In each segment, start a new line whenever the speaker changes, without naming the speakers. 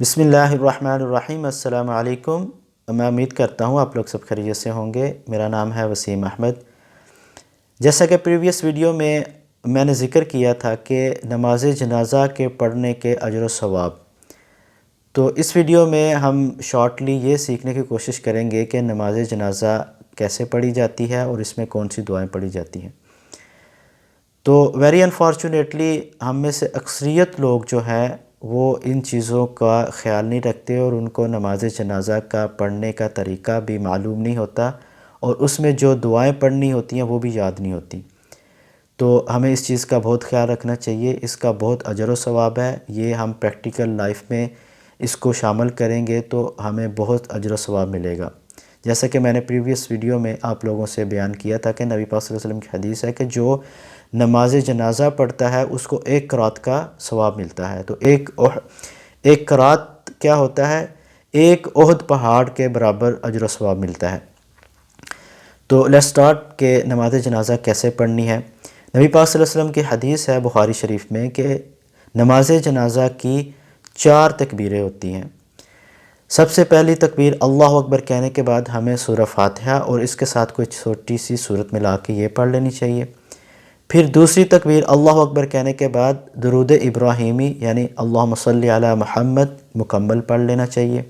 बिसमीम अल्लाम मैं उम्मीद करता हूँ आप लोग सब खरीत से होंगे। मेरा नाम है वसीम अहमद। जैसा कि प्रीवियस वीडियो में मैंने ज़िक्र किया था कि नमाज़ जनाजा के पढ़ने के अजर सवाब। तो इस वीडियो में हम शॉर्टली ये सीखने की कोशिश करेंगे कि नमाज़ जनाजा कैसे पढ़ी जाती है और इसमें कौन सी दुआएँ पढ़ी जाती हैं। तो वेरी अनफॉर्चुनेटली हम में से अक्सरियत लोग जो है वो इन चीज़ों का ख्याल नहीं रखते और उनको नमाज़ जनाजा का पढ़ने का तरीका भी मालूम नहीं होता और उसमें जो दुआएँ पढ़नी होती हैं वो भी याद नहीं होती। तो हमें इस चीज़ का बहुत ख्याल रखना चाहिए, इसका बहुत अजर सवाब है। ये हम प्रैक्टिकल लाइफ में इसको शामिल करेंगे तो हमें बहुत अजर सवाब मिलेगा। जैसा कि मैंने प्रीवियस वीडियो में आप लोगों से बयान किया था कि नबी पाक वसल्लम की हदीस है कि जो नमाज़ जनाजा पढ़ता है, उसको एक करात का सवाब मिलता है। तो एक ओह, एक करात क्या होता है? एक ओहद पहाड़ के बराबर अजर सवाब मिलता है। तो लेट स्टार्ट के नमाज़ जनाजा कैसे पढ़नी है? नबी पाक वसल्लम की हदीस है बुखारी शरीफ में कि नमाज़ जनाजा की चार तकबीरें होती हैं। सबसे पहली तकबीर अल्लाह अकबर कहने के बाद हमें सूरह फातिहा और इसके साथ कोई छोटी सी सूरत मिला के ये पढ़ लेनी चाहिए। फिर दूसरी तकबीर अल्लाह अकबर कहने के बाद दरूद इब्राहिमी यानी अल्लाह महमद मुकम्मल पढ़ लेना चाहिए।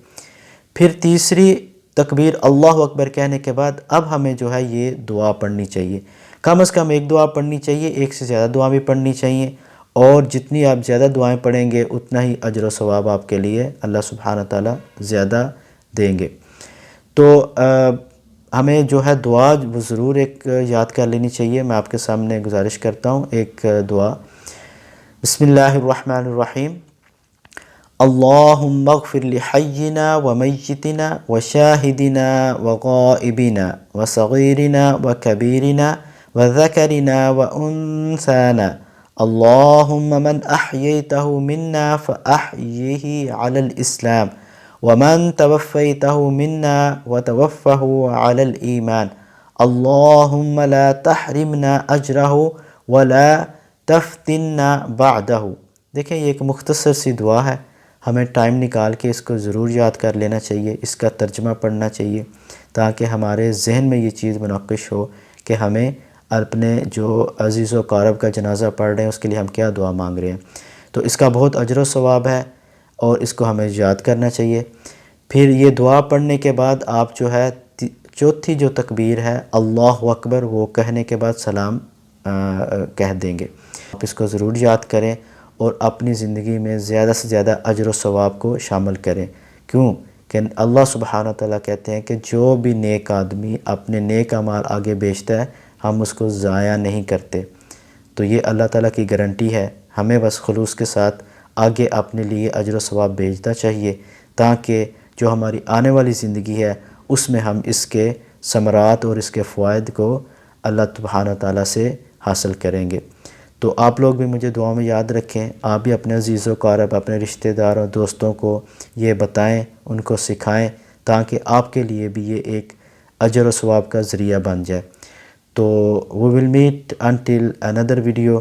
फिर तीसरी तकबीर अल्लाह अकबर कहने के बाद अब हमें जो है ये दुआ पढ़नी चाहिए। कम अज़ कम एक दुआ पढ़नी चाहिए एक से ज़्यादा दुआ भी पढ़नी चाहिए। और जितनी आप ज़्यादा दुआएँ पढ़ेंगे उतना ही अजर सवाब आपके लिए अल्लाह सुबहान ताली ज़्यादा देंगे। तो आ, हमें जो है दुआ वो ज़रूर एक याद कर लेनी चाहिए। मैं आपके सामने गुजारिश करता हूँ एक दुआ। बसमीम अल्लाफ़िर हयना व मैतना व शाहिदिना व ग़ाइबिना व सग़ीरना व कबीरना व ज़करना व उनसाना। अल्लाहुम्म मन अहयतहु मिन्ना इस्लाम। वमन तवफ़ैतहु मिन्ना व अलल ईमान अल्लाहुम्म ला तहरिमना अजरहु वला तफ्तिना बादहु देखें ये एक मुख्तसर सी दुआ है हमें टाइम निकाल के इसको ज़रूर याद कर लेना चाहिए इसका तर्जमा पढ़ना चाहिए ताकि हमारे जहन में ये चीज़ मुनक़श हो कि हमें अपने जो अज़ीज़ व कारब का जनाजा पढ़ रहे हैं उसके लिए हम क्या दुआ मांग रहे हैं तो इसका बहुत अजर सवाब है और इसको हमें याद करना चाहिए। फिर ये दुआ पढ़ने के बाद आप जो है चौथी जो तकबीर है अल्लाह अकबर वो कहने के बाद सलाम आ, कह देंगे। आप इसको ज़रूर याद करें और अपनी ज़िंदगी में ज़्यादा से ज़्यादा अजर सवाब को शामिल करें। क्यों? कि अल्लाह सुबहाना तला कहते हैं कि जो भी नेक आदमी अपने नेक अमाल आगे बेचता है हम उसको ज़ाया नहीं करते। तो ये अल्लाह ताला की गारंटी है। हमें बस खलूस के साथ आगे अपने लिए अजर सवाब भेजना चाहिए, ताकि जो हमारी आने वाली ज़िंदगी है, उसमें हम इसके समरात और इसके फ़ायद को अल्लाह तबाना ताली से हासिल करेंगे। तो आप लोग भी मुझे दुआ में याद रखें, आप भी अपने अजीज़ों कारब अपने रिश्तेदारों, दोस्तों को ये बताएँ, उनको सिखाएँ, ताकि आपके लिए भी ये एक अजर व सवाब का ज़रिया बन जाए। तो we will meet until another video